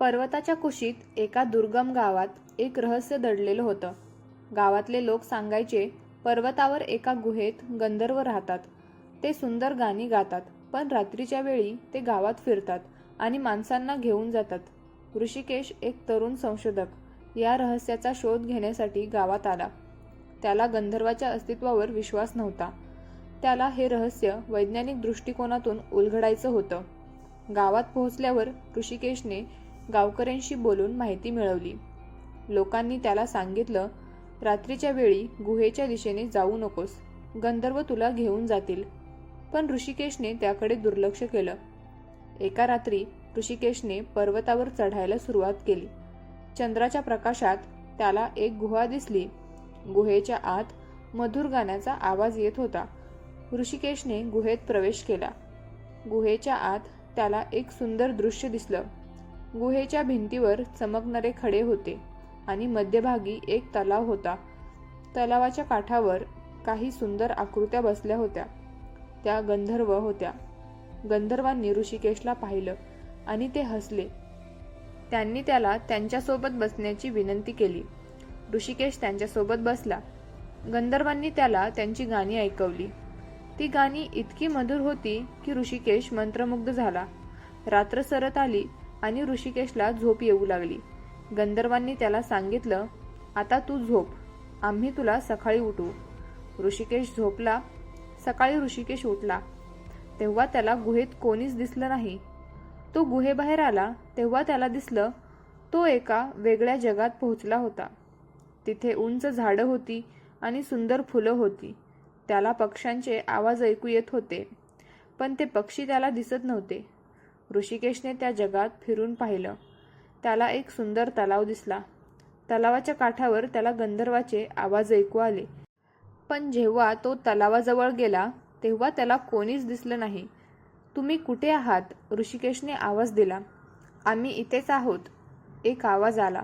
पर्वताच्या कुशीत एका दुर्गम गावात एक रहस्य दडलेलं होतं. गावातले लोक सांगायचे पर्वतावर एका गुहेत गंधर्व राहतात. ते सुंदर गाणी गातात पण रात्रीच्या वेळी ते गावात फिरतात आणि माणसांना घेऊन जातात. ऋषिकेश एक तरुण संशोधक या रहस्याचा शोध घेण्यासाठी गावात आला. त्याला गंधर्वाच्या अस्तित्वावर विश्वास नव्हता. त्याला हे रहस्य वैज्ञानिक दृष्टिकोनातून उलगडायचं होतं. गावात पोहोचल्यावर ऋषिकेशने गावकऱ्यांशी बोलून माहिती मिळवली. लोकांनी त्याला सांगितलं रात्रीच्या वेळी गुहेच्या दिशेने जाऊ नकोस. गंधर्व तुला घेऊन जातील. पण ऋषिकेशने त्याकडे दुर्लक्ष केलं. एका रात्री ऋषिकेशने पर्वतावर चढायला सुरुवात केली. चंद्राच्या प्रकाशात त्याला एक गुहा दिसली. गुहेच्या आत मधुर गाण्याचा आवाज येत होता. ऋषिकेशने गुहेत प्रवेश केला. गुहेच्या आत त्याला एक सुंदर दृश्य दिसलं. गुहेच्या भिंतीवर चमकणारे खडे होते आणि मध्यभागी एक तलाव होता. तलावाच्या काठावर काही सुंदर आकृत्या बसल्या होत्या. त्या गंधर्व होत्या. गंधर्वांनी ऋषिकेशला पाहिलं आणि ते हसले. त्यांनी त्याला त्यांच्यासोबत बसण्याची विनंती केली. ऋषिकेश त्यांच्यासोबत बसला. गंधर्वांनी त्याला त्यांची गाणी ऐकवली. ती गाणी इतकी मधुर होती की ऋषिकेश मंत्रमुग्ध झाला. रात्र सरत आली आणि ऋषिकेशला झोप येऊ लागली. गंधर्वांनी त्याला सांगितलं आता तू झोप. आम्ही तुला सकाळी उठू. ऋषिकेश झोपला. सकाळी ऋषिकेश उठला. तेव्हा त्याला गुहेत कोणीच दिसलं नाही. तो गुहेबाहेर आला. तेव्हा त्याला दिसलं तो एका वेगळ्या जगात पोहोचला होता. तिथे उंच झाडं होती आणि सुंदर फुलं होती. त्याला पक्ष्यांचे आवाज ऐकू येत होते. पण ते पक्षी त्याला दिसत नव्हते. ऋषिकेशने त्या जगात फिरून पाहिलं. त्याला एक सुंदर तलाव दिसला. तलावाच्या काठावर त्याला गंधर्वाचे आवाज ऐकू आले. पण जेव्हा तो तलावाजवळ गेला तेव्हा त्याला कोणीच दिसलं नाही. तुम्ही कुठे आहात? ऋषिकेशने आवाज दिला. आम्ही इथेच आहोत. एक आवाज आला.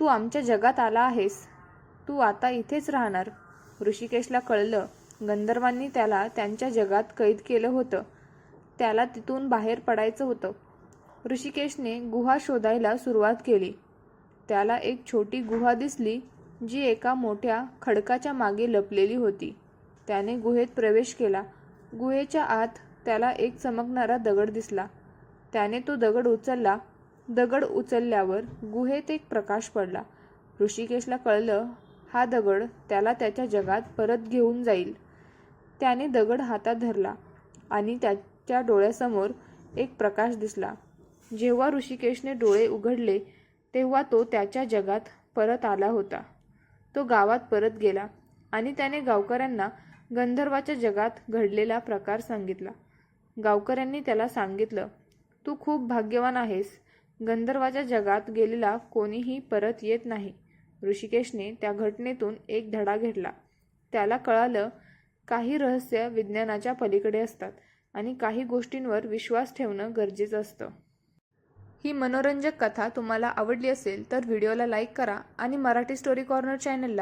तू आमच्या जगात आला आहेस. तू आता इथेच राहणार. ऋषिकेशला कळलं. गंधर्वांनी त्याला त्यांच्या जगात कैद केलं होतं. त्याला तिथून बाहेर पडायचं होतं. ऋषिकेशने गुहा शोधायला सुरुवात केली. त्याला एक छोटी गुहा दिसली जी एका मोठ्या खडकाच्या मागे लपलेली होती. त्याने गुहेत प्रवेश केला. गुहेच्या आत त्याला एक चमकणारा दगड दिसला. त्याने तो दगड उचलला. दगड उचलल्यावर गुहेत एक प्रकाश पडला. ऋषिकेशला कळलं हा दगड त्याला त्याच्या जगात परत घेऊन जाईल. त्याने दगड हातात धरला आणि त्या त्या डोळ्यासमोर एक प्रकाश दिसला. जेव्हा ऋषिकेशने डोळे उघडले तेव्हा तो त्याच्या जगात परत आला होता. तो गावात परत गेला आणि त्याने गावकऱ्यांना गंधर्वाच्या जगात घडलेला प्रकार सांगितला. गावकऱ्यांनी त्याला सांगितलं तू खूप भाग्यवान आहेस. गंधर्वाच्या जगात गेलेला कोणीही परत येत नाही. ऋषिकेशने त्या घटनेतून एक धडा घेतला. त्याला कळालं काही रहस्य विज्ञानाच्या पलीकडे असतात. आणि काही गोष्टींवर विश्वास ठेवणं गरजेचं असतं. ही मनोरंजक कथा तुम्हाला आवडली असेल तर व्हिडिओला लाईक करा आणि मराठी स्टोरी कॉर्नर चॅनलला